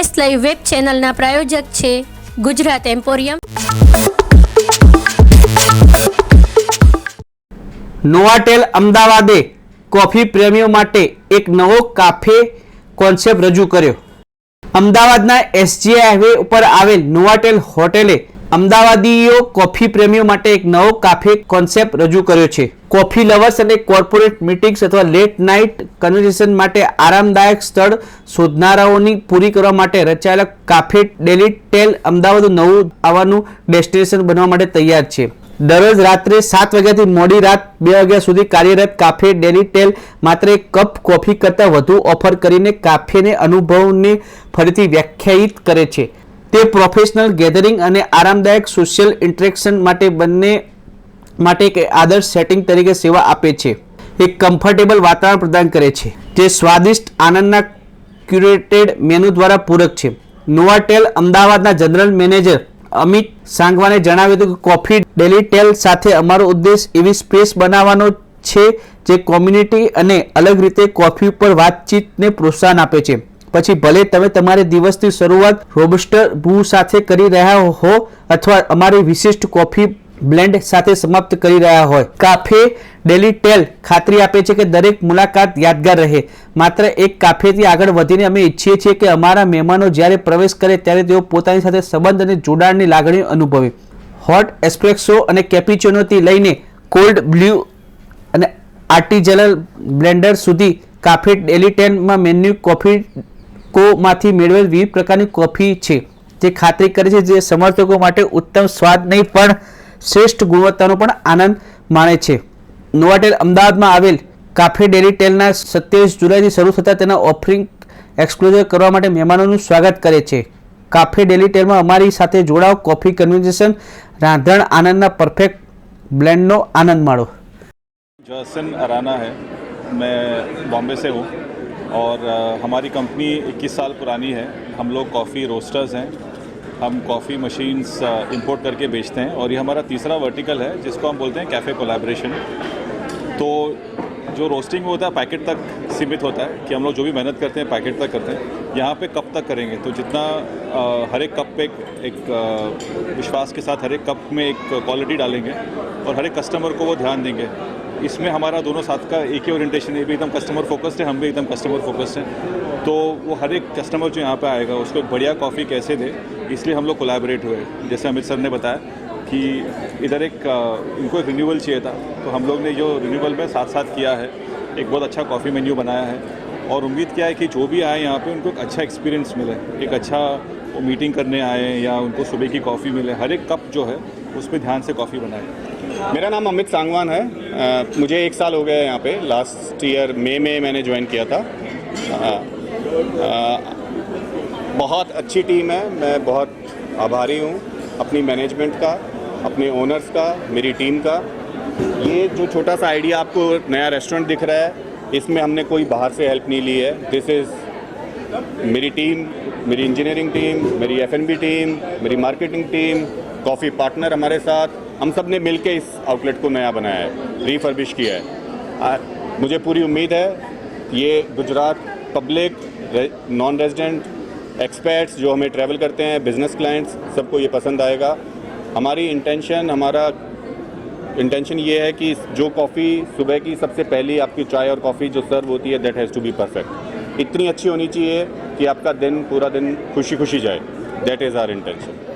Sports live web ચેનલના પ્રાયોજક છે ગુજરાત એમ્પોરિયમ. નોવાટેલ અમદાવાદે કોફી પ્રેમીઓ માટે એક નવો કાફે કોન્સેપ્ટ રજૂ કર્યો. અમદાવાદના એસજી હાઈવે ઉપર આવેલ નોવાટેલ હોટેલે અમદાવાદીઓ કોફી પ્રેમીઓ માટે એક નવો કાફે કોન્સેપ્ટ રજૂ કર્યો છે. કોફી લવર્સ અને કોર્પોરેટ મીટિંગ્સ અથવા લેટ નાઇટ કન્વર્સેશન માટે આરામદાયક સ્થળ શોધનારાઓની પૂરી કરવા માટે રચાયેલા કાફે ડેલી ટેલ અમદાવાદ નવું આવવાનું ડેસ્ટિનેશન બનવા માટે તૈયાર છે. દરરોજ રાત્રે સાત વાગ્યાથી મોડી રાત બે વાગ્યા સુધી કાર્યરત કાફે ડેલી ટેલ માત્ર એક કપ કોફી કરતાં વધુ ઓફર કરીને કાફેને અનુભવને ફરીથી વ્યાખ્યાયિત કરે છે. તે પ્રોફેશનલ ગેધરિંગ અને આરામદાયક સોશિયલ ઇન્ટરેક્શન માટે બંને માટે એક આદર્શ સેટિંગ તરીકે સેવા આપે છે. એક કમ્ફર્ટેબલ વાતાવરણ પ્રદાન કરે છે, જે સ્વાદિષ્ટ, આનંદના ક્યુરેટેડ મેનુ દ્વારા પૂરક છે. નોવાટેલ અમદાવાદના જનરલ મેનેજર અમિત સાંગવાને જણાવ્યું હતું કે કોફી ડેલીટેલ સાથે અમારો ઉદ્દેશ એવી સ્પેસ બનાવવાનો છે, જે કોમ્યુનિટી અને અલગ રીતે કોફી ઉપર વાતચીતને પ્રોત્સાહન આપે છે. પછી ભલે તમે તમારી દિવસની શરૂઆત રોબસ્ટર બ્રૂ સાથે કરી રહ્યા હો અથવા અમારી વિશિષ્ટ કોફી બ્લેન્ડ સાથે સમાપ્ત કરી રહ્યા હોય. કાફે ડેલી ટેલ ખાતરી આપે છે કે દરેક મુલાકાત યાદગાર રહે. માત્ર એક કાફેથી આગળ વધીને અમે ઈચ્છીએ છીએ કે અમારા મહેમાનો જ્યારે પ્રવેશ કરે ત્યારે તેઓ પોતાની સાથે સંબંધ અને જોડાણની લાગણી અનુભવે. હોટ એસ્પ્રેક્સો અને કેપીચોનોથી લઈને કોલ્ડ બ્લ્યુ અને આર્ટિજનલ બ્લેન્ડર સુધી કાફે ડેલી ટેનમાં મેન્યુ કોફી કોમાંથી મેળવેલ વિવિધ પ્રકારની કોફી છે, જે ખાતરી કરે છે જે સમર્થકો માટે ઉત્તમ સ્વાદ નહીં, પણ શ્રેષ્ઠ ગુણવત્તાનો પણ આનંદ માણે છે. નોવાટેલ અમદાવાદમાં આવેલ કાફે ડેરી ટેલના સત્યાવીસ જુલાઈથી શરૂ થતાં તેના ઓફરિંગ એક્સક્લુઝિવ કરવા માટે મહેમાનોનું સ્વાગત કરે છે. કાફે ડેલી ટેલમાં અમારી સાથે જોડાઓ. કોફી કન્વર્ઝેશન રાંધણ આનંદના પરફેક્ટ બ્લેન્ડનો આનંદ માણો. જોસન અરાના હૈ. મેં બોમ્બે સે હું. और हमारी कंपनी 21 साल पुरानी है। हम लोग कॉफ़ी रोस्टर्स हैं। हम कॉफ़ी मशीन्स इंपोर्ट करके बेचते हैं। और ये हमारा तीसरा वर्टिकल है जिसको हम बोलते हैं कैफ़े कोलैबोरेशन। तो जो रोस्टिंग होता है पैकेट तक सीमित होता है कि हम लोग जो भी मेहनत करते हैं पैकेट तक करते हैं। यहाँ पे कप तक करेंगे। तो जितना अ, हर एक कप पे एक, एक अ, विश्वास के साथ हर एक कप में एक क्वालिटी डालेंगे और हर एक कस्टमर को वो ध्यान देंगे। इसमें हमारा दोनों साथ का एक ही ओरिएंटेशन है भी एकदम कस्टमर फोकस्ड है, हम भी एकदम कस्टमर फोकस्ड हैं। तो वो हर एक कस्टमर जो यहाँ पे आएगा, उसको एक बढ़िया कॉफ़ी कैसे दे, इसलिए हम लोग कोलैबोरेट हुए जैसे अमित सर ने बताया कि इधर एक इनको एक रिन्यूअल चाहिए था तो हम लोग ने जो रिन्यूअल में साथ साथ किया है, एक बहुत अच्छा कॉफ़ी मेन्यू बनाया है। और उम्मीद क्या है कि जो भी आए यहाँ पे, उनको एक अच्छा एक्सपीरियंस मिले, एक अच्छा वो मीटिंग करने आए या उनको सुबह की कॉफ़ी मिले हर एक कप जो है उसमें ध्यान से कॉफ़ी बनाए। मेरा नाम अमित सांगवान है। अ, मुझे एक साल हो गया है यहाँ पे। लास्ट ईयर मई में मैंने ज्वाइन किया था। अ, अ, बहुत अच्छी टीम है। मैं बहुत आभारी हूँ अपनी मैनेजमेंट का अपने ओनर्स का मेरी टीम का। ये जो छोटा सा आइडिया आपको नया रेस्टोरेंट दिख रहा है इसमें हमने कोई बाहर से हेल्प नहीं ली है। दिस इज़ मेरी टीम मेरी इंजीनियरिंग टीम मेरी एफएनबी टीम मेरी मार्केटिंग टीम कॉफ़ी पार्टनर हमारे साथ हम सबने मिल के इस आउटलेट को नया बनाया है रीफर्बिश किया है। आ, मुझे पूरी उम्मीद है ये गुजरात पब्लिक रे, नॉन रेजिडेंट एक्सपर्ट्स जो हमें ट्रैवल करते हैं बिज़नेस क्लाइंट्स सबको ये पसंद आएगा। हमारी इंटेंशन हमारा इंटेंशन ये है कि जो कॉफ़ी सुबह की सबसे पहली आपकी चाय और कॉफ़ी जो सर्व होती है that has to be perfect इतनी अच्छी होनी चाहिए कि आपका दिन पूरा दिन खुशी खुशी जाए दैट इज़ आर इंटेंशन